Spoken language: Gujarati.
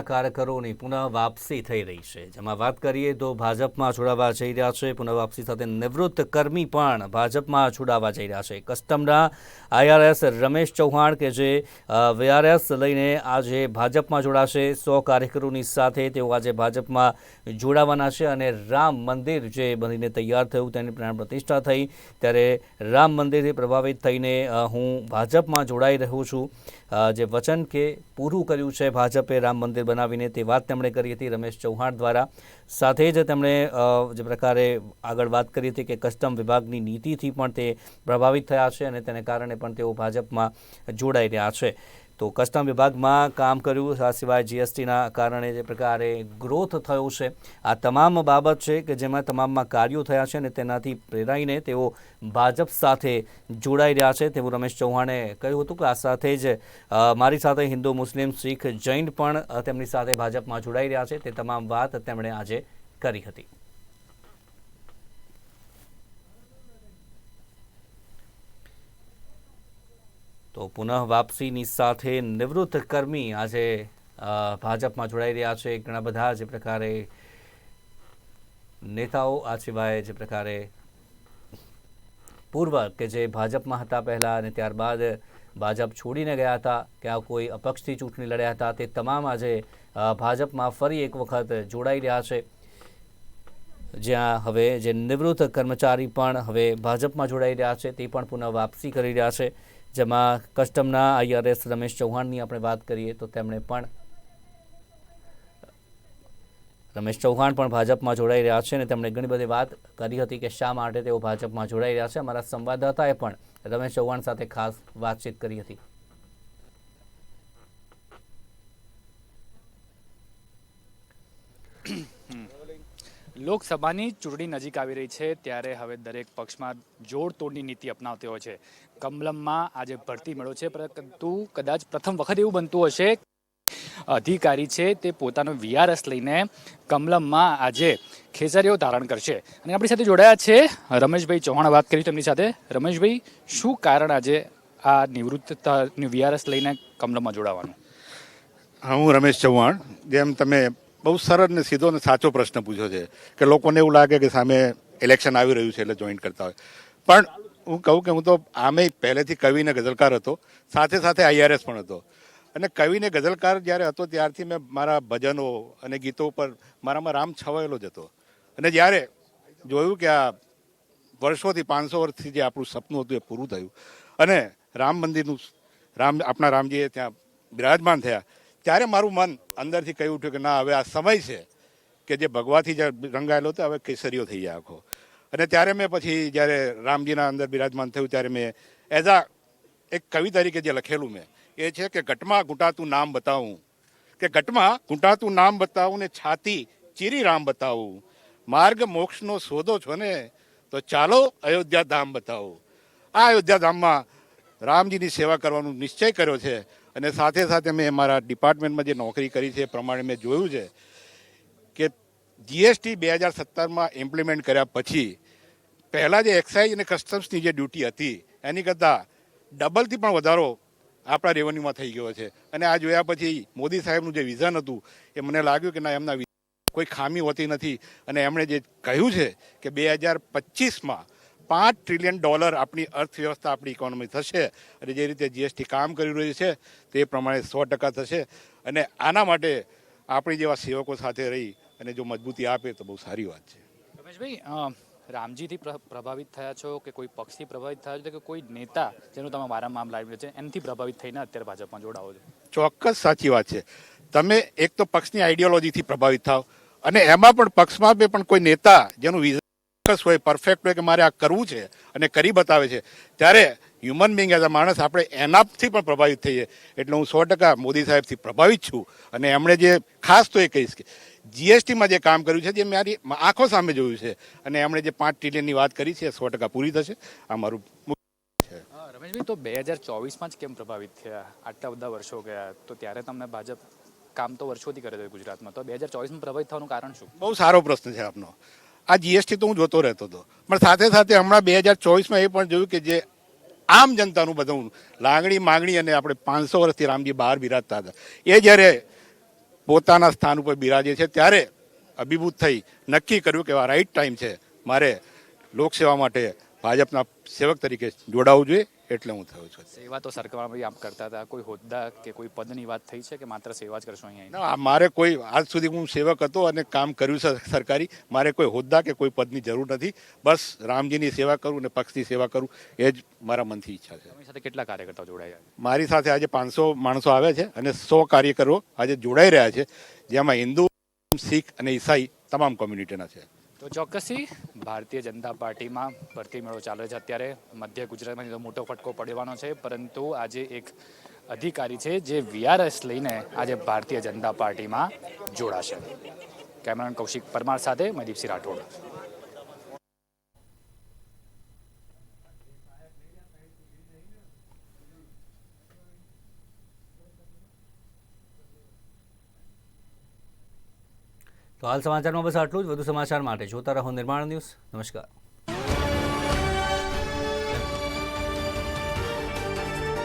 કાર્યકરોની પુનઃ વાપસી થઈ રહી છે. જેમાં વાત કરીએ તો ભાજપમાં જોડાવા જઈ રહ્યા છે. પુનઃ વાપસી સાથે નિવૃત્ત કર્મી પણ ભાજપમાં જોડાવા જઈ રહ્યા છે. કસ્ટમના આઈઆરએસ રમેશ ચૌહાણ કે જે વીઆરએસ લઈને આજે ભાજપમાં જોડાશે. સો કાર્યકરોની સાથે તેઓ આજે ભાજપમાં જોડાવાના છે અને રામ મંદિર જે બનીને તૈયાર થયું તેની પ્રાણ પ્રતિષ્ઠા થઈ. ત્યારે રામ મંદિરથી પ્રભાવિત થઈને હું ભાજપમાં જોડાઈ રહ્યો છું. જે વચન કે પૂરું કર્યું છે ભાજપે રામ મંદિર બનાવીને તે વાત તેમણે કરી હતી રમેશ ચૌહાણ દ્વારા. સાથે જ તેમણે જે પ્રકારે આગળ વાત કરી હતી કે કસ્ટમ વિભાગની નીતિથી પણ તે પ્રભાવિત થયા છે અને તેને કારણે પણ તેઓ ભાજપમાં જોડાઈ રહ્યા છે. તો કસ્ટમ વિભાગમાં કામ કર્યું, આ સિવાય જીએસટીના કારણે જે પ્રકારે ગ્રોથ થયો છે. આ તમામ બાબત છે કે જેમાં તમામમાં કાર્યો થયા છે અને તેનાથી પ્રેરાઈને તેઓ ભાજપ સાથે જોડાઈ રહ્યા છે તેવું રમેશ ચૌહાણે કહ્યું હતું કે આ સાથે જ મારી સાથે હિન્દુ મુસ્લિમ શીખ જૈન પણ તેમની સાથે ભાજપમાં જોડાઈ રહ્યા છે. તે તમામ વાત તેમણે આજે કરી હતી. તો પુનઃ વાપસીની સાથે નિવૃત્ત કર્મી આજે ભાજપમાં જોડાઈ રહ્યા છે. ઘણા બધા જે પ્રકારે નેતાઓ આ સિવાય જે પ્રકારે પૂર્વ કે જે ભાજપમાં હતા પહેલાં અને ત્યારબાદ ભાજપ છોડીને ગયા હતા, કે આ કોઈ અપક્ષથી ચૂંટણી લડ્યા હતા, તે તમામ આજે ભાજપમાં ફરી એક વખત જોડાઈ રહ્યા છે. જ્યાં હવે જે નિવૃત્ત કર્મચારી પણ હવે ભાજપમાં જોડાઈ રહ્યા છે, તે પણ પુનઃ વાપસી કરી રહ્યા છે. જેમાં કસ્ટમના આઈઆરએસ રમેશ ચૌહાણની આપણે વાત કરીએ તો તેમણે પણ રમેશ ચૌહાણ પણ ભાજપમાં જોડાઈ રહ્યા છે અને તેમણે ઘણી બધી વાત કરી હતી કે શા માટે તેઓ ભાજપમાં જોડાઈ રહ્યા છે. અમારા સંવાદદાતાએ પણ રમેશ ચૌહાણ સાથે ખાસ વાતચીત કરી હતી. લોકસભાની ચૂંટણી નજીક આવી રહી છે, ત્યારે હવે દરેક પક્ષમાં જોડતોડની નીતિ અપનાવતી હોય છે. કમલમમાં આજે ભરતી મેળો છે, પરંતુ કદાચ પ્રથમ વખત એવું બનતું હશે. અધિકારી છે તે પોતાનો વીઆરએસ લઈને કમલમમાં આજે ખેસરીઓ ધારણ કરશે. અને આપણી સાથે જોડાયા છે રમેશભાઈ ચૌહાણ. વાત કરી તેમની સાથે. રમેશભાઈ, શું કારણ આજે આ નિવૃત્ત વીઆરએસ લઈને કમલમમાં જોડાવાનું? હા, હું રમેશ ચૌહાણ. જેમ તમે બહુ સરળ ને સીધો ને સાચો પ્રશ્ન પૂછ્યો છે કે લોકોને એવું લાગે કે સામે ઇલેક્શન આવી રહ્યું છે એટલે જોઈન કરતા હોય. પણ હું કહું કે હું તો આમે પહેલેથી કવિ ને ગઝલકાર હતો, સાથે સાથે આઈઆરએસ પણ હતો. અને કવિ ને ગઝલકાર જ્યારે હતો ત્યારથી મેં મારા ભજનો અને ગીતો ઉપર મારામાં રામ છવાયેલો જ હતો. અને જ્યારે જોયું કે આ વર્ષોથી પાંચસો વર્ષથી જે આપણું સપનું હતું એ પૂરું થયું. અને રામ મંદિરનું, રામ, આપણા રામજીએ ત્યાં બિરાજમાન થયા. ત્યારે મારું મન અંદરથી કહી ઉઠ્યું કે ના, હવે આ સમય છે કે જે ભગવાથી રંગાયેલો હતો, હવે કેસરીઓ થઈ જાય આખો. અને ત્યારે મેં પછી જ્યારે રામજીના અંદર બિરાજમાન થયું, ત્યારે મેં એઝ આ એક કવિ તરીકે જે લખેલું મેં, એ છે કે ઘટમાં ઘૂંટાતું નામ બતાવું. કે ઘટમાં ઘૂંટાતું નામ બતાવું ને છાતી ચીરી રામ બતાવું. માર્ગ મોક્ષનો શોધો છો ને, તો ચાલો અયોધ્યા ધામ બતાવો. આ અયોધ્યા ધામમાં રામજીની સેવા કરવાનો નિશ્ચય કર્યો છે. અને સાથે સાથે મેં મારા ડિપાર્ટમેન્ટમાં જે નોકરી કરી છે એ પ્રમાણે મેં જોયું છે કે જીએસટી બે હજાર સત્તરમાં ઇમ્પ્લિમેન્ટ કર્યા પછી પહેલાં જે એક્સાઇઝ અને કસ્ટમ્સની જે ડ્યુટી હતી, એની કરતાં ડબલથી પણ વધારો આપણા રેવન્યુમાં થઈ ગયો છે. અને આ જોયા પછી મોદી સાહેબનું જે વિઝન હતું, એ મને લાગ્યું કે ના, એમના કોઈ ખામી હોતી નથી. અને એમણે જે કહ્યું છે કે બે હજાર પચીસમાં પાંચ ટ્રિલિયન ડોલર આપણી અર્થવ્યવસ્થા આપણી ઇકોનોમી થશે અને જે રીતે જીએસટી કામ કરી રહ્યું છે તે પ્રમાણે સો ટકા થશે. અને આના માટે આપણી જેવા સેવકો સાથે રહી અને જો મજબૂતી આપે તો બહુ સારી વાત છે. રમેશભાઈ રામજીથી પ્ર- પ્રભાવિત થયા છો કે કોઈ પક્ષથી પ્રભાવિત થયા છો? કે કોઈ નેતા જેનું તમે મારા મામ લાવી છે એનથી પ્રભાવિત થઈને અત્યારે ભાજપમાં જોડાવો છો? ચોક્કસ સાચી વાત છે. તમે એક તો પક્ષની આઈડિયોલોજીથી પ્રભાવિત થાવ અને એમાં પણ પક્ષમાં બે પણ કોઈ નેતા જેનું વિઝન ચોક્કસ હોય પરફેક્ટ હોય કે મારે આ કરવું છે અને કરી બતાવે છે. ત્યારે હ્યુમન બિંગ એઝ અ માણસ આપણે એનાથી પણ પ્રભાવિત થઈએ. એટલે હું સો ટકા મોદી સાહેબથી પ્રભાવિત છું. અને એમણે જે ખાસ તો એ કહીશ કે જીએસટીમાં જે કામ કર્યું છે જે મારી આંખો સામે જોયું છે અને એમણે જે પાંચ ટ્રિલિયનની વાત કરી છે સો ટકા પૂરી થશે. આ મારું રમેશભાઈ તો બે હજાર ચોવીસમાં જ કેમ પ્રભાવિત થયા? આટલા બધા વર્ષો ગયા. તો ત્યારે તમને ભાજપ કામ તો વર્ષોથી કરે છે ગુજરાતમાં. તો બે હજાર ચોવીસમાં પ્રભાવિત થવાનું કારણ શું? બહુ સારો પ્રશ્ન છે આપનો. આ જીએસટી તો હું જોતો રહેતો હતો. પણ સાથે સાથે હમણાં બે હજાર ચોવીસમાં એ પણ જોયું કે જે આમ જનતાનું બધું લાગણી માંગણી અને આપણે પાંચસો વર્ષથી રામજી બહાર બિરાજતા હતા. એ જ્યારે પોતાના સ્થાન ઉપર બિરાજે છે, ત્યારે અભિભૂત થઈ નક્કી કર્યું કે આ રાઈટ ટાઈમ છે. મારે લોકસેવા માટે ભાજપના સેવક તરીકે જોડાવવું જોઈએ. એટલે હું થયો છું. સેવા તો સરકારમાં આપ કરતા હતા. કોઈ હોદ્દા કે કોઈ પદની વાત થઈ છે કે માત્ર સેવા જ કરશો અહીંયા? ના મારે કોઈ આજ સુધી હું સેવક હતો અને કામ કર્યું છે સરકારી. મારે કોઈ હોદ્દા કે કોઈ પદની જરૂર નથી. બસ રામજીની સેવા કરું અને પક્ષની સેવા કરું. એ જ મારા મનથી ઈચ્છા છે. તમારી સાથે કેટલા કાર્યકર્તાઓ જોડાયા મારી સાથે આજે પાંચસો માણસો આવ્યા છે અને સો કાર્યકરો આજે જોડાઈ રહ્યા છે જેમાં હિન્દુ શીખ અને ઈસાઈ તમામ કોમ્યુનિટીના છે. તો ચોક્કસથી ભારતીય જનતા પાર્ટીમાં ભરતી મેળો ચાલે છે. અત્યારે મધ્ય ગુજરાતમાં તો મોટો ફટકો પડવાનો છે, પરંતુ આજે એક અધિકારી છે જે વીઆરએસ લઈને આજે ભારતીય જનતા પાર્ટીમાં જોડાશે. કેમેરામેન કૌશિક પરમાર સાથે મદીપસિંહ રાઠોડ. તો હાલ સમાચારમાં બસ આટલું જ. વધુ સમાચાર માટે જોતા રહો નિર્માણ ન્યૂઝ. નમસ્કાર.